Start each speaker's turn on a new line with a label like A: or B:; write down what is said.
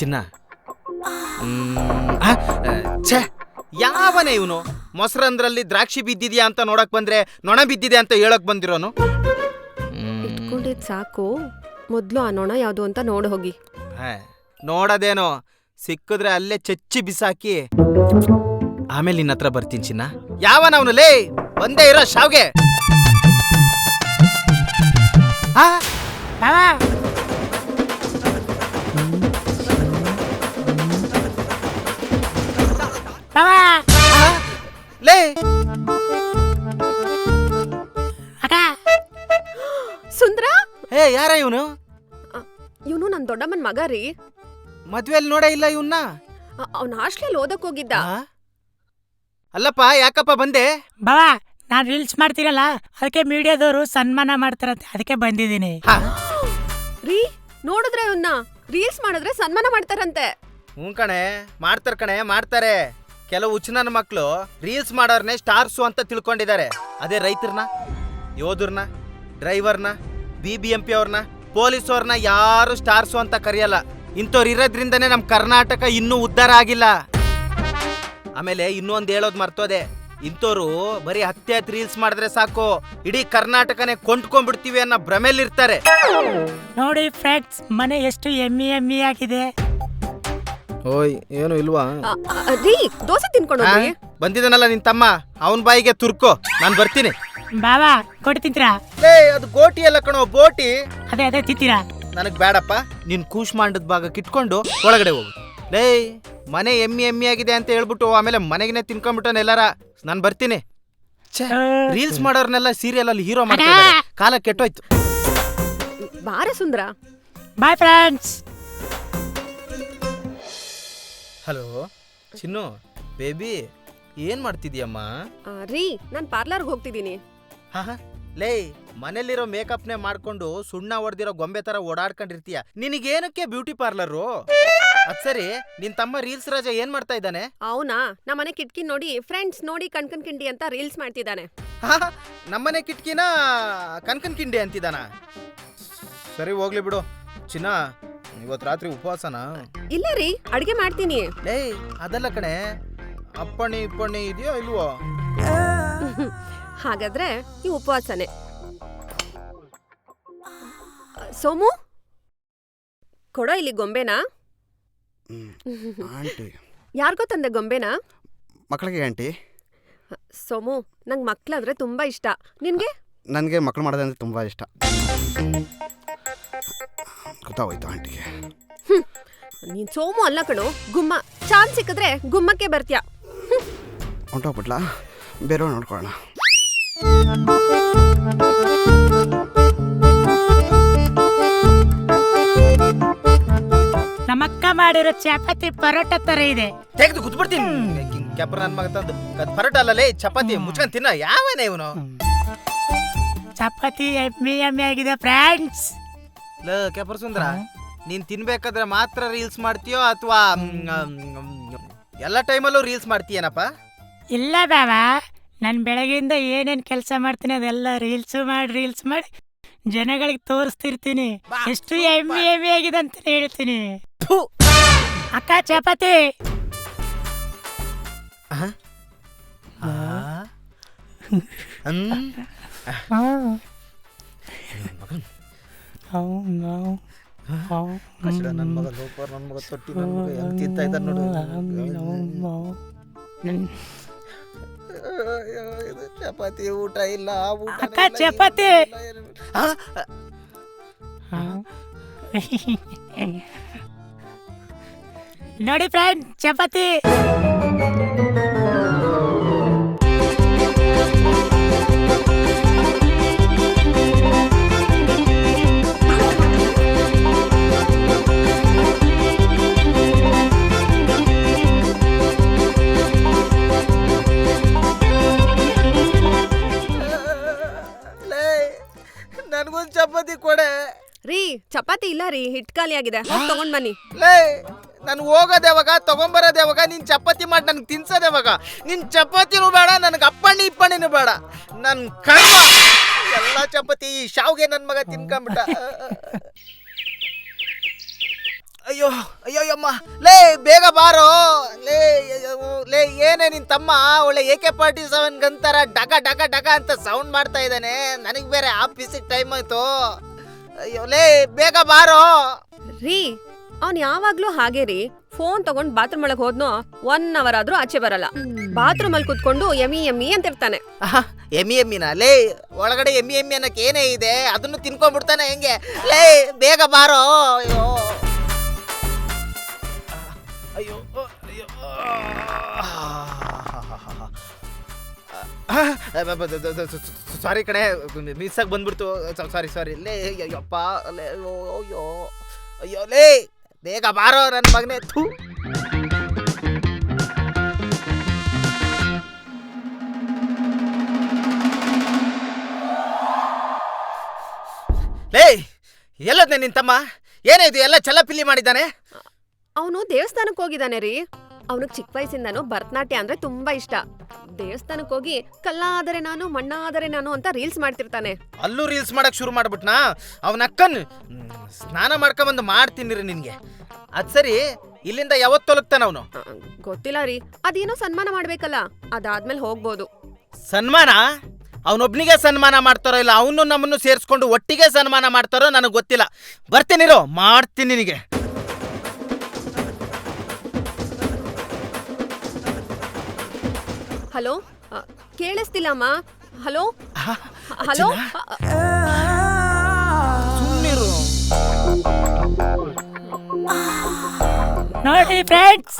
A: ಚಿನ್ನ. ಆ, ಛೇ ಯಾವನೇ ಇವನು? ಮೊಸರಂದ್ರಲ್ಲಿ ದ್ರಾಕ್ಷಿ ಬಿದ್ದಿದ್ಯಾ ಅಂತ ನೋಡಕ್ ಬಂದ್ರೆ ನೊಣ ಬಿದ್ದಿದೆ ಅಂತ ಹೇಳಕ್ ಬಂದಿರೋನು?
B: ಇಟ್ಕೊಂಡಿದ್ ಸಾಕು. ಮೊದ್ಲು ಆ ನೊಣ ಯಾವ್ದು ಅಂತ ನೋಡ್ ಹೋಗಿ.
A: ಹೇ, ನೋಡೋದೇನೋ? ಸಿಕ್ಕಿದ್ರೆ ಅಲ್ಲೇ ಚಚ್ಚಿ ಬಿಸಾಕಿ. ಆಮೇಲೆ ನಿನ್ನ ಹತ್ರ ಬರ್ತೀನಿ ಚಿನ್ನ. ಯಾವನ ಅವನು? ಲೇ ಬಂದೇ ಇರೋ ಶಾವ್ಗೆ. ಆ, ಆ, ಲೇ.
C: ಅಕ್ಕ
B: ಸುಂದ್ರ?
A: ಏ ಯಾರ ಇವನು?
B: ಇವನು ನನ್ ದೊಡ್ಡಮ್ಮನ್ ಮಗ ರೀ.
A: ಮದ್ವೆಯಲ್ಲಿ ನೋಡೇ ಇಲ್ಲ ಇವನ್ನ
B: ಅವ್ನ ಹಾಸ್ಟೆಲ್ ಓದಕ್ ಹೋಗಿದ್ದ.
A: ಅಲ್ಲಪ್ಪ ಯಾಕಪ್ಪ ಬಂದೆ?
C: ಬಾವಾ ನಾನು ರೀಲ್ಸ್ ಮಾಡ್ತೀರಲ್ಲ ಅದಕ್ಕೆ ಮೀಡಿಯಾದವರು ಸನ್ಮಾನ ಮಾಡ್ತಾರಂತೆ ಅದಕ್ಕೆ ಬಂದಿದ್ದೀನಿ.
B: ರೀ ನೋಡಿದ್ರೆ ಇವನ್ನ ರೀಲ್ಸ್ ಮಾಡಿದ್ರೆ ಸನ್ಮಾನ ಮಾಡ್ತಾರಂತೆ.
A: ಹ್ಞೂ ಕಣೆ ಮಾಡ್ತಾರೆ ಕಣೆ ಮಾಡ್ತಾರೆ. ಕೆಲವು ಹುಚ್ಚನನ ಮಕ್ಕಳು ರೀಲ್ಸ್ ಮಾಡೋರ್ನೇ ಸ್ಟಾರ್ಸು ಅಂತ ತಿಳ್ಕೊಂಡಿದ್ದಾರೆ. ಅದೇ ರೈತರನ್ನ ಯೋಧರ್ನ, ಡ್ರೈವರ್ನ ಬಿ ಬಿ ಎಂ ಪಿ ಅವ್ರನ್ನ ಪೊಲೀಸ್ ಅವ್ರನ್ನ ಯಾರು ಸ್ಟಾರ್ಸು ಅಂತ ಕರೆಯಲ್ಲ. ಇಂಥವ್ರು ಇರೋದ್ರಿಂದನೇ ನಮ್ಮ ಕರ್ನಾಟಕ ಇನ್ನೂ ಉದ್ಧಾರ ಆಗಿಲ್ಲ. ಆಮೇಲೆ ಇನ್ನೊಂದು ಹೇಳೋದು ಮರ್ತೋದೆ. ಇಂಥವ್ರು ಬರೀ ಹತ್ತೆ ಹತ್ತು ರೀಲ್ಸ್ ಮಾಡಿದ್ರೆ ಸಾಕು. ಇಡೀ ಕರ್ನಾಟಕನೇ ಕೊಂಡ್ಕೊಂಡ್ಬಿಡ್ತೀವಿ ಅನ್ನೋ ಭ್ರಮೆಲಿರ್ತಾರೆ.
C: ನೋಡಿ ಫ್ರೆಂಡ್ಸ್, ಮನೆ ಎಷ್ಟು ಎಮ್ಮಿ ಎಮ್ಮಿ ಆಗಿದೆ.
A: ಓಯ್ ಏನು ಇಲ್ವಾ?
B: ಆ, ಆ, ರೀ ದೋಸೆ ತಿನ್ಕೊಂಡು ಹೋಗ್ರಿ
A: ಬಂದಿದ್ದಾನಲ್ಲ ನಿನ್ ತಮ್ಮ. ಅವನ ಬಾಯಿಗೆ ತುರ್ಕೋ. ನಾನು ಬರ್ತೀನಿ.
C: ಬಾವಾ ಕೊಟ್ಟು ತಿಂತೀರಾ?
A: ಲೇ ಅದು ಗೋಟಿ ಎಲ್ಲ ಕಣೋ ಬೋಟಿ.
C: ಅದೇ ಅದೇ ತಿಂತೀರಾ?
A: ನನಗ್ ಬೇಡಪ್ಪ ನಿನ್ ಕೂಶ್ಮಾಂಡದ ಭಾಗ ಕಿಟ್ಕೊಂಡು ಒಳಗಡೆ ಹೋಗು. ಲೇ ಮನೆ ಎಮ್ಮಿ ಎಮ್ಮಿ ಆಗಿದೆ ಅಂತ ಹೇಳ್ಬಿಟ್ಟು ಆಮೇಲೆ ಮನೆಗೆನೆ ತಿನ್ಕೊಂಡ್ಬಿಟ್ಟನ ಎಲ್ಲಾರ. ನಾನು ಬರ್ತೀನಿ. ಛೇ ರೀಲ್ಸ್ ಮಾಡೋರ್ನೆಲ್ಲ ಸೀರಿಯಲ್ ಅಲ್ಲಿ ಹೀರೋ ಮಾಡ್ತಾರೆ ಕಾಲ ಕೆಟ್ಟೋಯ್ತು.
B: ಬಾರ ಸುಂದ್ರ.
C: Bye friends
A: hello? ಚಿನ್ನು ಬೇಬಿ ಏನ್ ಮಾಡ್ತಿದ್ಯಮ್ಮ
B: ಆ, ರೀ ನಾನು ಪಾರ್ಲರ್ಗೆ ಹೋಗ್ತಿದ್ದೀನಿ.
A: ಹಾ ಹಾ. ಲೇ ಮನೇಲಿರೋ ಮೇಕಪ್ನೇ ಮಾಡ್ಕೊಂಡು ಸುಣ್ಣ ಹೊಡೆದಿರೋ ಗೊಂಬೆ ತರ ಓಡಾಡ್ಕೊಂಡಿರ್ತೀಯ. ನಿನಗೇನಕ್ಕೆ ಬ್ಯೂಟಿ ಪಾರ್ಲರು? ಅದ್ ಸರಿ ನಿನ್ ತಮ್ಮ ರೀಲ್ಸ್ ರಾಜ ಏನ್ ಮಾಡ್ತಾ ಇದ್ದಾನೆ?
B: ಅವನಾ? ನಮ್ಮನೆ ಕಿಟಕಿ ನೋಡಿ ಫ್ರೆಂಡ್ಸ್ ನೋಡಿ ಕಣ್ಕನ್ ಕಿಂಡಿ ಅಂತ ರೀಲ್ಸ್ ಮಾಡ್ತಿದ್ದಾನೆ.
A: ಹಾ, ಹಾ. ನಮ್ಮನೆ ಕಿಟ್ಕಿನ ಕನ್ಕನ್ ಕಿಂಡಿ ಅಂತಿದ್ದಾನ? ಸರಿ ಹೋಗ್ಲಿ ಬಿಡು. ಚಿನ್ನ ಇವತ್ ರಾತ್ರಿ ಉಪವಾಸನ?
B: ಇಲ್ಲ ರೀ ಅಡ್ಗೆ ಮಾಡ್ತೀನಿ.
A: ಏಯ್ ಅದಲ್ಲ ಕಣೆ ಅಪ್ಪಣೆ ಇಪ್ಪಣೆ ಇದೆಯೋ ಇಲ್ವೋ?
B: ಹಾಗಾದ್ರೆ ಈ ಉಪವಾಸನೆ. ಸೋಮು ಕೊಡೋ ಇಲ್ಲಿ ಗೊಂಬೆನಾ?
D: ಆಂಟಿ.
B: ಯಾರಿಗೋ ತಂದೆ ಗೊಂಬೆನಾ?
D: ಮಕ್ಕಳಿಗೆ ಆಂಟಿ.
B: ಸೋಮು ನಂಗೆ ಮಕ್ಕಳಾದ್ರೆ ತುಂಬಾ ಇಷ್ಟ. ನಿನಗೆ?
D: ನನಗೆ ಮಕ್ಕಳು ಮಾಡೋದಂದ್ರೆ ತುಂಬ ಇಷ್ಟ. ಗೊತ್ತಾಗೋಯ್ತು ಆಂಟಿಗೆ.
B: ನೀನ್ ಸೋಮು ಅಲ್ಲ ಕಣು ಗುಮ್ಮ. ಚಾನ್ಸ್ ಸಿಕ್ಕಿದ್ರೆ ಗುಮ್ಮಕ್ಕೆ ಬರ್ತೀಯ.
D: ಹೊಂಟೋಗ್ಬಿಟ್ಲಾ ಬೇರೆ ನೋಡ್ಕೊಳ್ಳೋಣ.
C: ನಮ್ಮಕ್ಕ ಮಾಡಿರೋ ಚಪಾತಿ ಪರೋಟ ತರ ಇದೆ.
A: ತೆಗೆದು ಕುತ್ಬಿಡ್ತೀನಿ. ಕೆಪ್ರ ನನ್ ಮಗ ತಂದು ಅದ್ ಪರೋಟ ಅಲ್ಲಲೇ ಚಪಾತಿ ಮುಚ್ಕೊಂಡ್ ತಿನ್ನ ಯಾವನೇ ಇವನು?
C: ಚಪಾತಿ ಎಮ್ಮೆ ಎಮ್ಮೆ ಆಗಿದೆ ಫ್ರೆಂಡ್ಸ್
A: ಲ ಕೆಪರ್ ಸುಂದ್ರ ನೀನ್ ತಿನ್ಬೇಕಾದ್ರೆ ಮಾತ್ರ ರೀಲ್ಸ್ ಮಾಡ್ತೀಯೋ ಅಥವಾ ಎಲ್ಲ ಟೈಮಲ್ಲೂ ರೀಲ್ಸ್ ಮಾಡ್ತೀಯನಪ್ಪ?
C: ಇಲ್ಲ ಬಾಬಾ ನಾನು ಬೆಳಗಿಂದ ಏನೇನು ಕೆಲಸ ಮಾಡ್ತೀನಿ ಅದೆಲ್ಲ ರೀಲ್ಸ್ ಮಾಡಿ ರೀಲ್ಸ್ ಮಾಡಿ ಜನಗಳಿಗೆ ತೋರಿಸ್ತಿರ್ತೀನಿ. ಎಷ್ಟು ಎಮ್ಮಿ ಎಮ್ಮಿ ಆಗಿದೆ ಅಂತ ಹೇಳ್ತೀನಿ.
A: ಥು.
C: ಅಕ್ಕ ಚಪಾತಿ.
A: ಆ? ಹ್ಮ್. ನನ್ ಮಗ ಲೋಪರ್ ನನ್ನ ಮಗ ತೊಟ್ಟಿ ನನ್ನ ಮಗ ಹೆಂಗ್ ತಿಂತಾ ಇದ್ದಾನೆ ನೋಡು ಇದು ಚಪಾತಿ ಊಟ ಇಲ್ಲ ಆ ಊಟ
C: ಅಕ್ಕ, ಚಪಾತಿ. ನೋಡಿ ಫ್ರೆಂಡ್ ಚಪಾತಿ
B: ಇಲ್ಲ ರೀ ಹಿಟ್ ಖಾಲಿ ಆಗಿದೆ. ಹೋಗ್ ತಗೊಂಡ್ ಬನ್ನಿ.
A: ಲೇ ನಾನು ಹೋಗೋದು ಯಾವಾಗ ತಗೊಂಬರೋದು ಯಾವಾಗ ನಿನ್ನ ಚಪಾತಿ ಮಾಡಿ ನನ್ಗೆ ತಿನ್ಸೋದು ಯಾವಾಗ? ನಿನ್ ಚಪಾತಿನೂ ಬೇಡ ನನಗೆ ಅಪ್ಪಣ್ಣಿ ಇಪ್ಪಣ್ಣಿನೂ ಬೇಡ. ನನ್ ಕರ್ಮ ಎಲ್ಲ ಚಪಾತಿ ಈ ಶಾವ್ಗೆ ನನ್ ಮಗ ತಿನ್ಕೊಂಬಿಟ್ಟ ಅಯ್ಯೋ ಅಯ್ಯೋ ಅಮ್ಮ. ಲೇ ಬೇಗ ಬಾರೋ. ಲೇ ಅಯ್ಯೋ, ಲೇ ಏನೇ ನಿನ್ ತಮ್ಮ ಒಳ್ಳೆ ಎ ಕೆ ಫಾರ್ಟಿ ಸೆವೆನ್ಗಂತಾರ ಡಗ ಡಗ ಡಗ ಅಂತ ಸೌಂಡ್ ಮಾಡ್ತಾ ಇದ್ದಾನೆ. ನನಗೆ ಬೇರೆ ಆಫೀಸಿಗೆ ಟೈಮ್ ಆಯ್ತು. ಅಯ್ಯೋ ಲೇ ಬೇಗ ಬಾರೋ.
B: ರೀ ಅವ್ನ್ ಯಾವಾಗ್ಲೂ ಹಾಗೆ ರೀ. ಫೋನ್ ತಗೊಂಡ್ ಬಾತ್ರೂಮ್ ಒಳಗ್ ಹೋದ್ನೋ ಒನ್ ಅವರ್ ಆದ್ರೂ ಆಚೆ ಬರಲ್ಲ. ಬಾತ್ರೂಮ್ ಅಲ್ಲಿ ಕುತ್ಕೊಂಡು ಎಮಿ ಅಂತ ಇರ್ತಾನೆ
A: ಆಹಾ, ಎಮಿ ಎಮ್ಮಿನ? ಲೇ ಒಳಗಡೆ ಎಮ್ಮಿ ಎಮ್ಮಿ ಅನ್ನಕ್ಕೆ ಏನೇ ಇದೆ? ಅದನ್ನು ತಿನ್ಕೊಂಡ್ಬಿಡ್ತಾನೆ ಹೆಂಗೆ? ಲೇ ಬೇಗ ಬಾರೋ. ಅಯ್ಯೋ. ಅಯ್ಯೋ ಅಯ್ಯೋ. ಸಾರಿ ಕಣೆ, ಮಿಸ್ ಆಗಿ ಬಂದ್ಬಿಡ್ತು. ಸಾರಿ ಸಾರಿ. ಲೇ ಅಯ್ಯಪ್ಪ ಲೇ ಅಯ್ಯೋ ಅಯ್ಯೋ, ಲೇ, ಬೇಗ ಬಾರೋ ನನ್ನ ಮಗನೇ, ಥೂ. ಲೇ, ಎಲ್ಲದ್ನೆ ನಿನ್ ತಮ್ಮ? ಏನೇ ಇದು, ಎಲ್ಲ ಚಲ್ಲಪಿಲ್ಲಿ ಮಾಡಿದ್ದಾನೆ?
B: ಅವನು ದೇವಸ್ಥಾನಕ್ಕೆ ಹೋಗಿದ್ದಾನೆ ರೀ. ಅವನಿಗೆ ಚಿಕ್ಕ ವಯಸ್ಸಿಂದನೂ ಭರತನಾಟ್ಯ ಅಂದ್ರೆ ತುಂಬಾ ಇಷ್ಟ. ದೇವಸ್ಥಾನಕ್ಕೆ ಹೋಗಿ ಕಲ್ಲಾದರೆ ನಾನು ಮಣ್ಣಾದರೆ ನಾನು ಅಂತ ರೀಲ್ಸ್ ಮಾಡ್ತಿರ್ತಾನೆ.
A: ಅಲ್ಲೂ ರೀಲ್ಸ್ ಮಾಡಕ್ ಶುರು ಮಾಡ್ಬಿಟ್ನಾ? ಅವನ ಅಕ್ಕನ್ ಸ್ನಾನ ಸ್ನಾನ ಮಾಡ್ಕೊಂಬಂದು ಮಾಡ್ತೀನಿ ರೀ ನಿನ್ಗೆ. ಅದ್ ಸರಿ ಇಲ್ಲಿಂದ ಯಾವತ್ತು ತೊಲಗ್ತಾನ ಅವನು?
B: ಆ, ಗೊತ್ತಿಲ್ಲ ರೀ. ಅದೇನೋ ಸನ್ಮಾನ ಮಾಡ್ಬೇಕಲ್ಲ ಅದಾದ್ಮೇಲೆ ಹೋಗ್ಬೋದು.
A: ಸನ್ಮಾನ? ಅವನೊಬ್ನಿಗೆ ಸನ್ಮಾನ ಮಾಡ್ತಾರೋ ಇಲ್ಲ ಅವನು ನಮ್ಮನ್ನು ಸೇರಿಸ್ಕೊಂಡು ಒಟ್ಟಿಗೆ ಸನ್ಮಾನ ಮಾಡ್ತಾರೋ ನನಗೆ ಗೊತ್ತಿಲ್ಲ. ಬರ್ತೀನಿರೋ ಮಾಡ್ತೀನಿ ನಿನಗೆ.
B: ಹಲೋ? ಕೇಳಿಸ್ತಿಲ್ಲ ಕೇಳಿಸ್ತಿಲ್ಲಮ್ಮ. ಹಲೋ? ಹಲೋ?
C: ನೋಡಿ ಫ್ರೆಂಡ್ಸ್